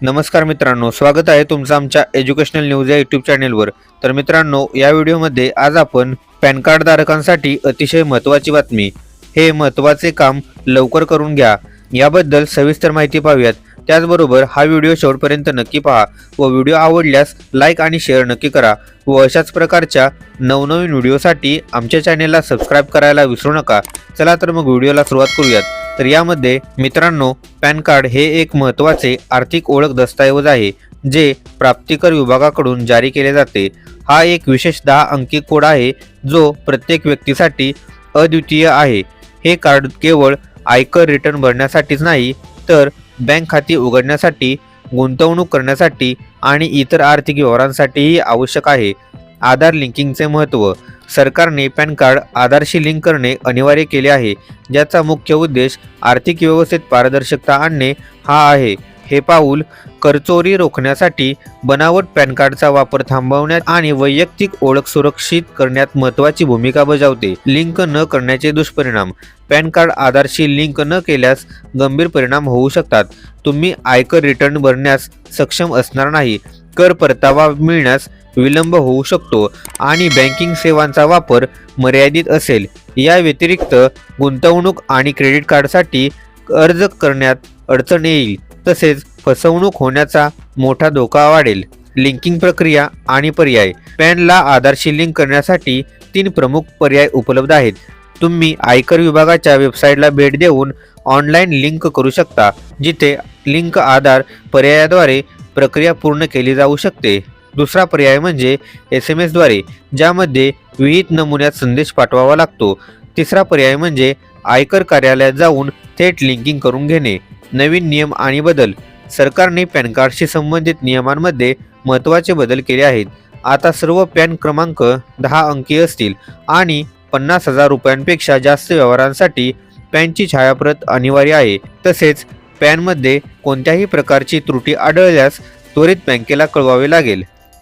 नमस्कार मित्रांनो स्वागत आहे तुमचं आमच्या एज्युकेशनल न्यूज या यूट्यूब चॅनेलवर तर मित्रांनो या व्हिडिओमध्ये आज आपण पॅन कार्ड धारकांसाठी अतिशय महत्त्वाची बातमी हे महत्त्वाचे काम लवकर करून घ्या. याबद्दल सविस्तर माहिती पाहूयात. त्याचबरोबर हा व्हिडिओ शेवटपर्यंत नक्की पहा व व्हिडिओ आवडल्यास लाईक आणि शेअर नक्की करा व अशाच प्रकारच्या नवनवीन व्हिडिओसाठी आमच्या चॅनेलला सबस्क्राईब करायला विसरू नका. चला तर मग व्हिडिओला सुरुवात करूयात. तर यामध्ये मित्रांनो पॅन कार्ड हे एक महत्त्वाचे आर्थिक ओळख दस्तऐवज आहे जे प्राप्तिकर विभागाकडून जारी केले जाते. हा एक विशेष दहा अंकी कोड आहे जो प्रत्येक व्यक्तीसाठी अद्वितीय आहे. हे कार्ड केवळ आयकर रिटर्न भरण्यासाठीच नाही तर बँक खाती उघडण्यासाठी गुंतवणूक करण्यासाठी आणि इतर आर्थिक व्यवहारांसाठीही आवश्यक आहे. आधार लिंकिंगचे महत्त्व. सरकारने पॅन कार्ड आधारशी लिंक करणे अनिवार्य केले आहे. ज्याचा मुख्य उद्देश आर्थिक व्यवस्थेत पारदर्शकता आणणे हा आहे. हे पाऊल करचोरी रोखण्यासाठी बनावट पॅन कार्डचा वापर थांबवण्यात आणि वैयक्तिक ओळख सुरक्षित करण्यात महत्त्वाची भूमिका बजावते. लिंक न करण्याचे दुष्परिणाम. पॅन कार्ड आधारशी लिंक न केल्यास गंभीर परिणाम होऊ शकतात. तुम्ही आयकर रिटर्न भरण्यास सक्षम असणार नाही. कर परतावा मिळण्यास विलंब होऊ शकतो आणि बँकिंग सेवांचा वापर मर्यादित असेल. या व्यतिरिक्त गुंतवणूक आणि क्रेडिट कार्डसाठी अर्ज करण्यात अडचण येईल. तसेच फसवणूक होण्याचा मोठा धोका वाढेल. लिंकिंग प्रक्रिया आणि पर्याय. पॅनला आधारशी लिंक करण्यासाठी तीन प्रमुख पर्याय उपलब्ध आहेत. तुम्ही आयकर विभागाच्या वेबसाईटला भेट देऊन ऑनलाईन लिंक करू शकता जिथे लिंक आधार पर्यायाद्वारे प्रक्रिया पूर्ण केली जाऊ शकते. दुसरा पर्याय म्हणजे एस एम एसद्वारे ज्यामध्ये विहित नमुन्यात संदेश पाठवावा लागतो. तिसरा पर्याय म्हणजे आयकर कार्यालयात जाऊन थेट लिंकिंग करून घेणे. नवीन नियम आणि बदल. सरकारने पॅन कार्डशी संबंधित नियमांमध्ये महत्त्वाचे बदल केले आहेत. आता सर्व पॅन क्रमांक दहा अंकी असतील आणि पन्नास हजार रुपयांपेक्षा जास्त व्यवहारांसाठी पॅनची छायाप्रत अनिवार्य आहे. तसेच पॅनमध्ये कोणत्याही प्रकारची त्रुटी आढळल्यास त्वरित बँकेला कळवावे लागेल.